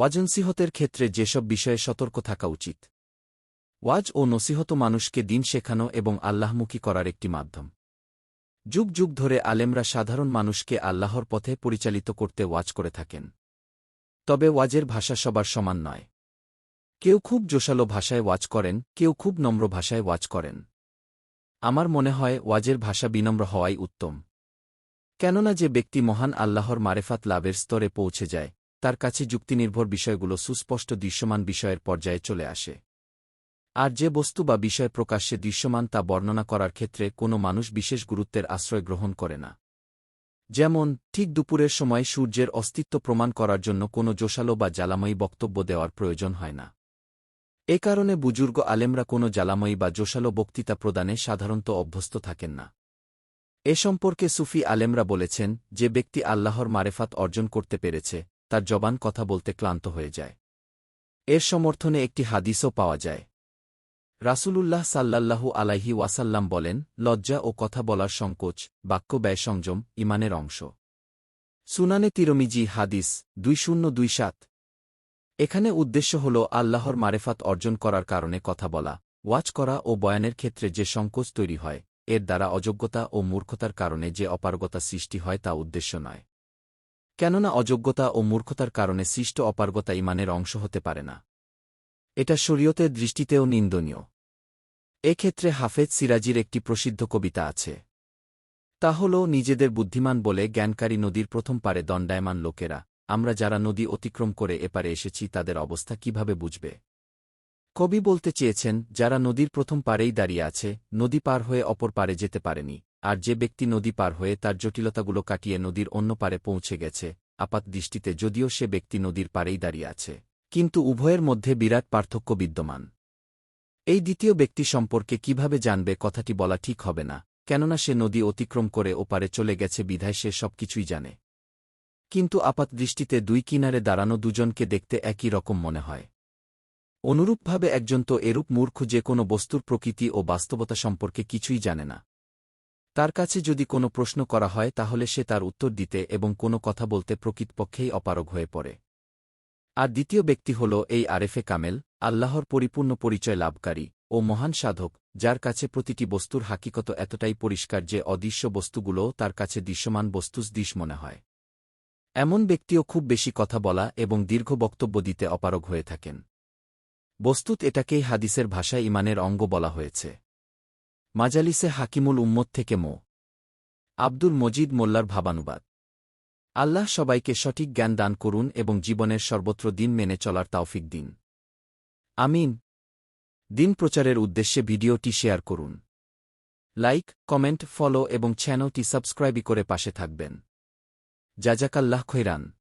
ওয়াজনসিহতের ক্ষেত্রে যেসব বিষয়ে সতর্ক থাকা উচিত। ওয়াজ ও নসিহত মানুষকে দিন শেখানো এবং আল্লাহমুখী করার একটি মাধ্যম। যুগ যুগ ধরে আলেমরা সাধারণ মানুষকে আল্লাহর পথে পরিচালিত করতে ওয়াজ করে থাকেন। তবে ওয়াজের ভাষা সবার সমান নয়। কেউ খুব জোশালো ভাষায় ওয়াজ করেন, কেউ খুব নম্র ভাষায় ওয়াজ করেন। আমার মনে হয় ওয়াজের ভাষা বিনম্র হওয়াই উত্তম। কেননা যে ব্যক্তি মহান আল্লাহর মারেফাত লাভের স্তরে পৌঁছে যায় তার কাছে যুক্তিনির্ভর বিষয়গুলো সুস্পষ্ট দৃশ্যমান বিষয়ের পর্যায়ে চলে আসে। আর যে বস্তু বা বিষয় প্রকাশ্যে দৃশ্যমান তা বর্ণনা করার ক্ষেত্রে কোনো মানুষ বিশেষ গুরুত্বের আশ্রয় গ্রহণ করে না। যেমন, ঠিক দুপুরের সময় সূর্যের অস্তিত্ব প্রমাণ করার জন্য কোনো জোশালো বা জ্বালাময়ী বক্তব্য দেওয়ার প্রয়োজন হয় না। এ কারণে বুজুর্গ আলেমরা কোনো জ্বালাময়ী বা জোশালো বক্তৃতা প্রদানে সাধারণত অভ্যস্ত থাকেন না। এ সম্পর্কে সুফি আলেমরা বলেছেন, যে ব্যক্তি আল্লাহর মারেফাত অর্জন করতে পেরেছে তার জবান কথা বলতে ক্লান্ত হয়ে যায়। এর সমর্থনে একটি হাদিসও পাওয়া যায়। রাসূলুল্লাহ সাল্লাল্লাহু আলাইহি ওয়াসাল্লাম বলেন, লজ্জা ও কথা বলার সংকোচ, বাক্য ব্যয় সংযম, ইমানের অংশ। সুনানে তিরমিজি হাদিস দুই শূন্য দুই সাত। এখানে উদ্দেশ্য হল আল্লাহর মারেফাত অর্জন করার কারণে কথা বলা ওয়াচ করা ও বয়ানের ক্ষেত্রে যে সংকোচ তৈরি হয়, এর দ্বারা অযোগ্যতা ও মূর্খতার কারণে যে অপারগতা সৃষ্টি হয় তা উদ্দেশ্য নয়। কেননা অযোগ্যতা ও মূর্খতার কারণে সৃষ্ট অপারগতা ইমানের অংশ হতে পারে না। এটা শরীয়তের দৃষ্টিতেও নিন্দনীয়। এক্ষেত্রে হাফেজ সিরাজির একটি প্রসিদ্ধ কবিতা আছে। তা হল, নিজেদের বুদ্ধিমান বলে জ্ঞানকারী নদীর প্রথম পারে দণ্ডায়মান লোকেরা। আমরা যারা নদী অতিক্রম করে এপারে এসেছি, তাদের অবস্থা কীভাবে বুঝবে? কবি বলতে চেয়েছেন, যারা নদীর প্রথম পারেই দাঁড়িয়ে আছে, নদী পার হয়ে অপর পারে যেতে পারেনি। আর যে ব্যক্তি নদী পার হয়ে তার জটিলতাগুলো কাটিয়ে নদীর অন্য পারে পৌঁছে গেছে, আপাত দৃষ্টিতে যদিও সে ব্যক্তি নদীর পারেই দাঁড়িয়ে আছে। কিন্তু উভয়ের মধ্যে বিরাট পার্থক্য বিদ্যমান। এই দ্বিতীয় ব্যক্তি সম্পর্কে কীভাবে জানবে কথাটি বলা ঠিক হবে না, কেননা সে নদী অতিক্রম করে ওপারে চলে গেছে, বিধায় সে সবকিছুই জানে। কিন্তু আপাত দৃষ্টিতে দুই কিনারে দাঁড়ানো দুজনকে দেখতে একই রকম মনে হয়। অনুরূপভাবে একজন তো এরূপ মূর্খ যে কোনো বস্তুর প্রকৃতি ও বাস্তবতা সম্পর্কে কিছুই জানে না। তার কাছে যদি কোনো প্রশ্ন করা হয়, তাহলে সে তার উত্তর দিতে এবং কোনো কথা বলতে প্রকৃতপক্ষেই অপারগ হয়ে পড়ে। আর দ্বিতীয় ব্যক্তি হল এই আরেফে কামেল, আল্লাহর পরিপূর্ণ পরিচয় লাভকারী ও মহান সাধক, যার কাছে প্রতিটি বস্তুর হাকিকত এতটাই পরিষ্কার যে অদৃশ্য বস্তুগুলো তার কাছে দৃশ্যমান বস্তুস মনে হয়। এমন ব্যক্তিও খুব বেশি কথা বলা এবং দীর্ঘ বক্তব্য দিতে অপারগ হয়ে থাকেন। বস্তুত এটাকেই হাদিসের ভাষায় ইমানের অঙ্গ বলা হয়েছে। মাজালিসে হাকিমুল উম্মত থেকে মো. আব্দুল মজিদ মোল্লার ভাবানুবাদ। আল্লাহ সবাইকে সঠিক জ্ঞান দান করুন এবং জীবনের সর্বত্র দিন মেনে চলার তাওফিক দিন। আমিন। দিন প্রচারের উদ্দেশ্যে ভিডিওটি শেয়ার করুন। লাইক, কমেন্ট, ফলো এবং চ্যানেলটি সাবস্ক্রাইবই করে পাশে থাকবেন। জাজাকাল্লাহ খৈরান।